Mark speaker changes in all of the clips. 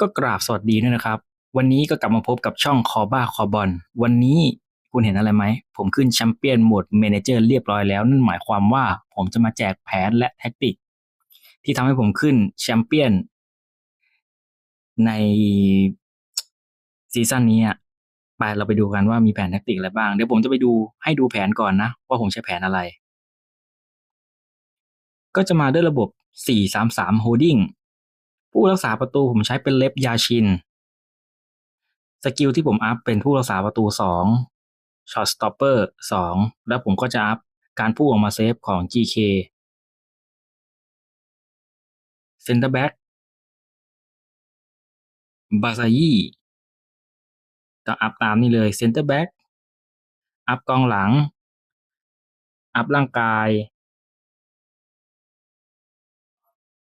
Speaker 1: ก็กราบสวัสดีด้วยนะครับ วันนี้ก็กลับมาพบกับช่องคอบ้าคอบอลวันนี้คุณเห็นอะไรไหม ผมขึ้นแชมเปี้ยนโหมดเมนเจอร์เรียบร้อยแล้ว นั่นหมายความว่าผมจะมาแจกแผนและแท็กติก ที่ทำให้ผมขึ้นแชมเปี้ยน ในซีซั่นนี้อะไปเราไปดูกันว่ามีแผนแท็กติกอะไรบ้าง เดี๋ยวผมจะไปดูให้ดูแผนก่อนนะ ว่าผมใช้แผนอะไร ก็จะมาด้วยระบบ 4-3-3 holding ผู้รักษาประตูผมใช้เป็นเล็บยาชิน สกิลที่ผมอัพเป็นผู้รักษาประตูสองช็อตสต็อปเปอร์สองแล้วผมก็จะอัพการพุ่งออกมาเซฟของ GK เซนเตอร์แบ็กบาซายีก็อัพตามนี่เลยเซนเตอร์แบ็กอัพกองหลัง อัพร่างกาย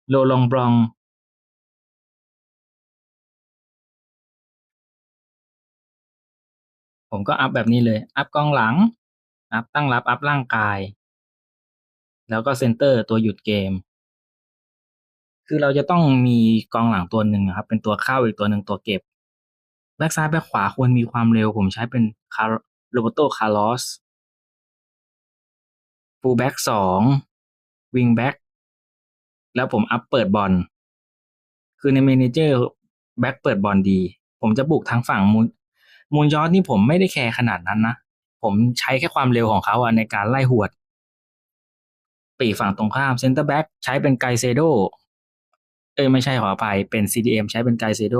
Speaker 1: โลลองบรอง ผมก็อัพแบบนี้เลย อัพกองหลัง อัพตั้งรับอัพร่างกาย แล้วก็เซนเตอร์ตัวหยุดเกม คือเราจะต้องมีกองหลังตัวหนึ่งครับ เป็นตัวเข้าอีกตัวหนึ่งตัวเก็บ แบ็กซ้ายแบ็กขวาควรมีความเร็ว ผมใช้เป็นคาร์โรเบโตคาร์ลอสฟูลแบ็กสองวิงแบ็กแล้วผมอัพเปิดบอล คือในเมนเจอร์แบ็กเปิดบอลดี ผมจะบุกทางฝั่ง มูลยอดนี่ผมไม่ได้แคร์ขนาดนั้นนะ ผมใช้แค่ความเร็วของเขาอะในการไล่หวด ปีกฝั่งตรงข้ามเซนเตอร์แบ็กใช้เป็นไกเซโดเอ้ยไม่ใช่ขออภัยเป็น CDM ใช้เป็นไกเซโด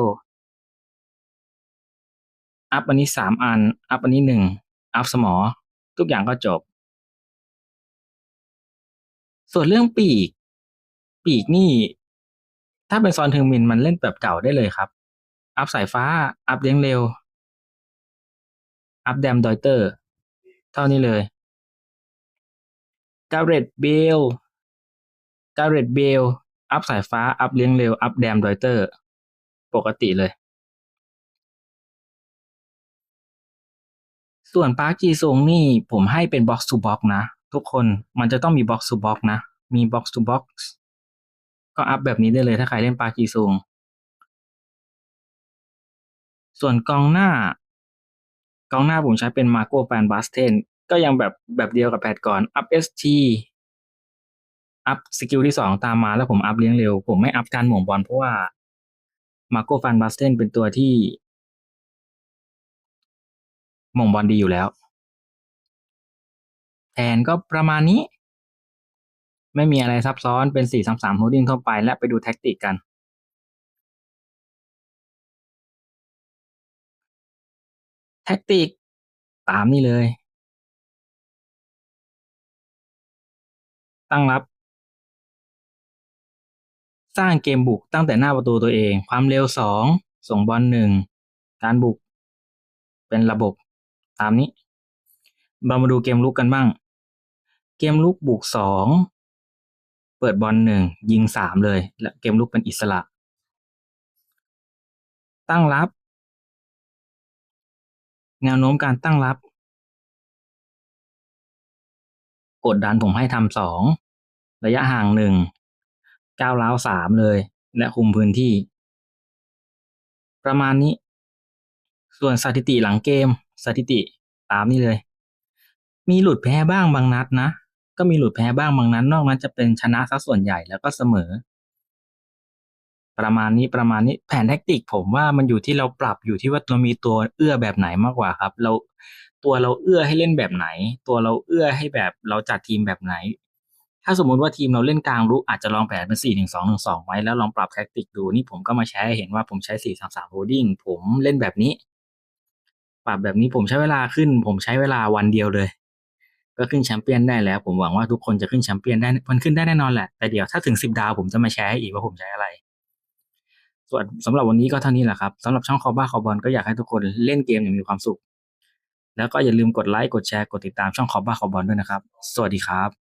Speaker 1: อัพอันนี้สามอัน อัพอันนี้หนึ่งอัพสมอ ทุกอย่างก็จบ ส่วนเรื่องปีก ปีกนี่ ถ้าเป็นซอนเทอร์มินมันเล่นแบบเก่าได้เลยครับ อัพสายฟ้า อัพเลี้ยงเร็ว อัพแดมดอยเตอร์ เท่านี้เลยกาเรตเบลกาเรตเบลอัพสายฟ้า อัพเลี้ยงเร็ว อัพแดมดอยเตอร์ ปกติเลย ส่วนปาร์คจีซงนี่ผมให้เป็นบ็อกซ์ทูบ็อกนะ ทุกคนมันจะต้องมีบ็อกซ์ทูบ็อกนะ มีบ็อกซ์ทูบ็อกซ์ก็อัพแบบนี้ได้เลยถ้าใครเล่นปาร์คจีซงส่วนกองหน้า กองหน้าผมใช้เป็นมาโกแฟนบาสเทนก็ยังแบบแบบเดียวกับแพทก่อนอัพเอสทีอัพสกิลที่สองตามมาแล้วผมอัพเลี้ยงเร็ว ผมไม่อัพการหม่งบอลเพราะว่ามาโกฟันบาสเทนเป็นตัวที่หม่งบอลดีอยู่แล้วแผนก็ประมาณนี้ ไม่มีอะไรซับซ้อนเป็นสี่สามสามโฮดดิ้งทั่วไปและไปดูแท็กติกกัน แท็กติก ตามนี่เลย ตั้งรับ สร้างเกมบุกตั้งแต่หน้าประตูตัวเอง ความเร็วสองส่งบอลหนึ่งการบุก เป็นระบบตามนี้ เรามาดูเกมลุกกันบ้าง เกมลุกบุกสองเปิดบอลหนึ่งยิงสามเลย และเกมลุกเป็นอิสระ ตั้งรับ แนวโน้มการตั้งรับ กดดันผมให้ทำสองระยะห่างหนึ่งก้าวร้าวสามเลย และคุมพื้นที่ ประมาณนี้ ส่วนสถิติหลังเกม สถิติตามนี้เลย มีหลุดแพ้บ้างบางนัดนะ ก็มีหลุดแพ้บ้างบางนัดนอกนั้นจะเป็นชนะซะส่วนใหญ่แล้วก็เสมอ ประมาณนี้ประมาณนี้แผนแท็กติก ผมว่ามันอยู่ที่เราปรับอยู่ที่ว่าเรามีตัวเอื้อแบบไหนมากกว่าครับ เราตัวเราเอื้อให้เล่นแบบไหน ตัวเราเอื้อให้แบบเราจัดทีมแบบไหน ถ้าสมมุติว่าทีมเราเล่นกลางรู้อาจจะลองแผนเป็นสี่หนึ่งสองหนึ่งสองไว้แล้วลองปรับแท็กติกดูนี่ผมก็มาแชร์ให้เห็นว่าผมใช้สี่สามสามโฮดดิ้งผมเล่นแบบนี้ ปรับแบบนี้ผมใช้เวลาขึ้น ผมใช้เวลาวันเดียวเลยก็ขึ้นแชมเปี้ยนได้แล้ว ผมหวังว่าทุกคนจะขึ้นแชมเปี้ยนได้มันขึ้นได้แน่นอนแหละแต่เดี๋ยวถ้าถึงสิบดาวผมจะมาแชร์ให้อีกว่าผมใช้อะไร ส่วนสำหรับวันนี้ก็เท่านี้แหละครับสำหรับช่องคอบ้าคอบอลก็อยากให้ทุกคนเล่นเกมอย่างมีความสุข แล้วก็อย่าลืมกดไลค์กดแชร์กดติดตามช่องคอบ้าคอบอลด้วยนะครับ สวัสดีครับ